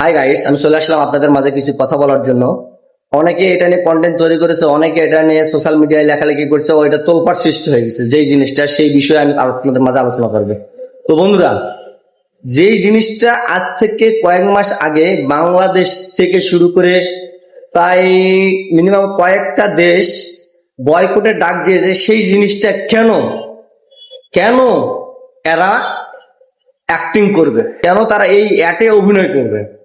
Hi guys আমি চলে আসলাম আপনাদের মাঝে কিছু কথা বলার জন্য। অনেকে এটা নিয়ে কন্টেন্ট তৈরি করেছে, অনেকে এটা নিয়ে সোশ্যাল মিডিয়ায় লেখালেখি করছে, ও এটা তোলপাট সৃষ্টি হয়ে গেছে, যেই জিনিসটা, সেই বিষয়ে আমি আপনাদের মাঝে আলোচনা করবে। তো বন্ধুরা, যেই জিনিসটা আজ থেকে কয়েক মাস আগে বাংলাদেশ থেকে শুরু করে তাই মিনিমাম কয়েকটা দেশ বয়কটে ডাক দিয়েছে, সেই জিনিসটা কেন? কেন এরা অ্যাক্টিং করবে? কেন তারা এই অ্যাটে অভিনয় করবে?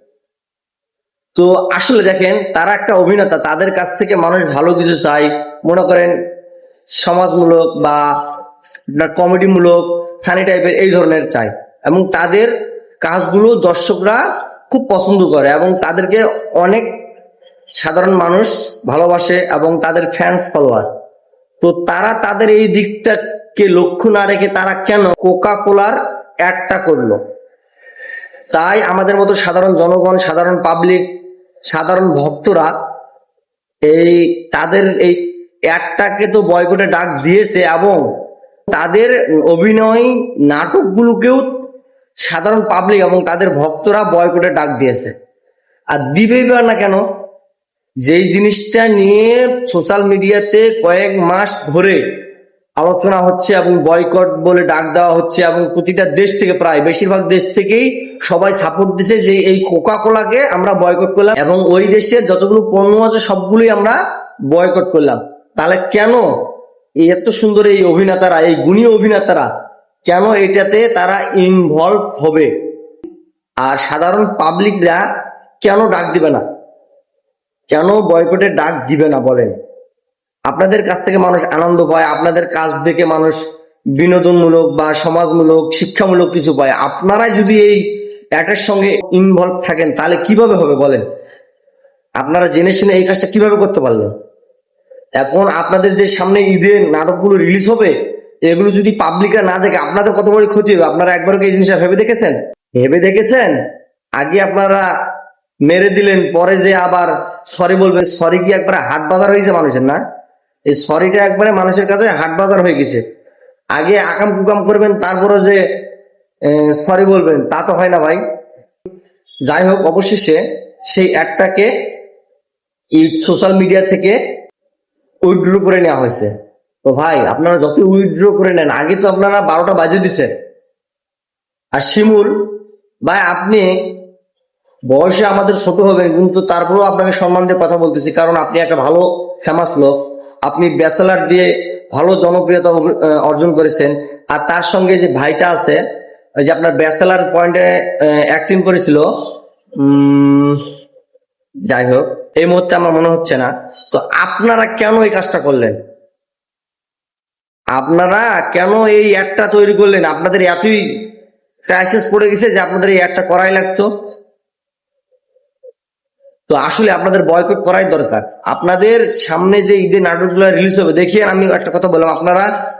তো আসলে দেখেন, তারা একটা অভিনেতা, তাদের কাছ থেকে মানুষ ভালো কিছু চায়। মনে করেন, সমাজমূলক বা কমেডিমূলক ফানি টাইপের এই ধরনের চায়। এবং তাদের কাজগুলো দর্শকরা খুব পছন্দ করে এবং তাদেরকে অনেক সাধারণ মানুষ ভালোবাসে এবং তাদের ফ্যান্স ফলোয়ার তো তারা তাদের এই দিকটাকে লক্ষ্য না রেখে তারা কেন কোকা কোলার অ্যাডটা করল? তাই আমাদের মতো সাধারণ জনগণ, সাধারণ পাবলিক সাধারণ ভক্তরা এই তাদের এই অ্যাডটাকে তো বয়কটে ডাক দিয়েছে এবং তাদের অভিনয় নাটকগুলোকেও সাধারণ পাবলিক এবং তাদের ভক্তরা বয়কটে ডাক দিয়েছে। আর দিবেই না কেন? যেই জিনিসটা নিয়ে সোশ্যাল মিডিয়াতে কয়েক মাস ধরে আলোচনা হচ্ছে এবং বয়কট বলে ডাক দেওয়া হচ্ছে এবং প্রতিটা দেশ থেকে প্রায় বেশিরভাগ দেশ থেকেই সবাই সাপোর্ট দিছে যে এই কোকা কোলাকে আমরা বয়কট করলাম এবং ওই দেশের যতগুলো পণ্য আছে সবগুলোই আমরা বয়কট করলাম। তাহলে কেন এত সুন্দর এই অভিনেতারা, এই গুণী অভিনেতারা, কেন এটাতে তারা ইনভলভ হবে? আর সাধারণ পাবলিকরা কেন ডাক দিবে না? কেন বয়কটে ডাক দিবে না বলেন? আপনাদের কাছ থেকে মানুষ আনন্দ পায়, আপনাদের কাজ দেখে মানুষ বিনোদনমূলক বা সমাজমূলক, শিক্ষামূলক কিছু পায়। আপনারা যদি এই অ্যাটের সঙ্গে ইনভলভ থাকেন, তাহলে কীভাবে হবে বলেন? আপনারা জেনে শুনে এই কাজটা কীভাবে করতে পারলেন? এখন আপনাদের যে সামনে ঈদের নাটকগুলো রিলিজ হবে, এগুলো যদি পাবলিকরা না দেখে, আপনাদের কত বড় ক্ষতি হবে? আপনারা একবার এই জিনিসটা ভেবে দেখেছেন? ভেবে দেখেছেন? আগে আপনারা মেরে দিলেন, পরে যে আবার সরি বলবে সরি কি একবার হাট বাজার হয়েছে মানুষের, না? এই সরিটা একবারে মানুষের কাছে হাট বাজার হয়ে গেছে। আগে আকাম কুকাম করবেন তারপরে যে সরি বলবেন, তা তো হয় না ভাই। যাই হোক, অবশেষে সেই অ্যাডটাকে সোশ্যাল মিডিয়া থেকে উইথড্র করে নেওয়া হয়েছে। তো ভাই, আপনারা যত উইথড্র করে নেন, আগে তো আপনারা বারোটা বাজে দিছেন। আর শিমুল, ভাই, আপনি বয়সে আমাদের ছোট হবেন, কিন্তু তারপরেও আপনাকে সম্মান দিয়ে কথা বলতেছি, কারণ আপনি একটা ভালো ফেমাস লোক। আপনি ব্যাচেলার দিয়ে ভালো জনপ্রিয়তা অর্জন করেছেন। আর তার সঙ্গে যে ভাইটা আছে যে আপনার ব্যাচেলার পয়েন্টে অ্যাক্টিং করেছিল যাই হোক, এই মুহূর্তে আমার মনে হচ্ছে না। তো আপনারা কেন এই কাজটা করলেন? আপনারা কেন এই অ্যাডটা তৈরি করলেন? আপনাদের এতই ক্রাইসিস পড়ে গেছে যে আপনাদের এই অ্যাডটা করাই লাগতো। তো আসলে আপনাদের বয়কট করাই দরকার। আপনাদের সামনে যে ঈদের নাটকগুলো রিলিজ হবে, দেখিয়ে আমি একটা কথা বললাম, আপনারা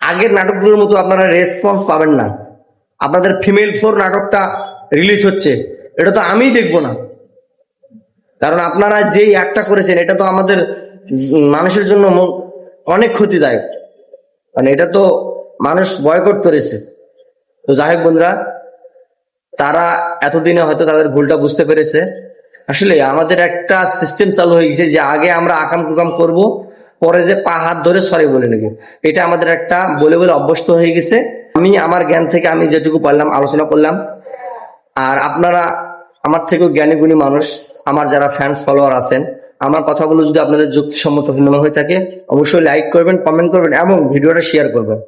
আগের নাটকগুলোর মতো আপনারা রেসপন্স পাবেন না। আপনাদের ফিমেল ফোর নাটকটা রিলিজ হচ্ছে। এটা তো আমি দেখব না। কারণ আপনারা যেই একটা করেছেন, এটা তো আমাদের মানুষের জন্য অনেক ক্ষতিদায়ক। কারণ এটা তো মানুষ বয়কট করেছে। তো যাই হোক বন্ধুরা, তারা এতদিনে হয়তো তাদের ভুলটা বুঝতে পেরেছে। আসলে আমাদের একটা সিস্টেম চালু হয়ে গেছে যে আগে আমরা আকাম কুকাম করব, পরে যে পা হাত ধরে সরি বলে নেবে। এটা আমাদের একটা বলে বলে অভ্যস্ত হয়ে গেছে। আমি আমার জ্ঞান থেকে আমি যেটুকু পারলাম আলোচনা করলাম। আর আপনারা আমার থেকেও জ্ঞানী গুণী মানুষ, আমার যারা ফ্যান্স ফলোয়ার আছেন, আমার কথাগুলো যদি আপনাদের যুক্তিসম্মত হয়ে থাকে, অবশ্যই লাইক করবেন কমেন্ট করবেন এবং ভিডিওটা শেয়ার করবেন।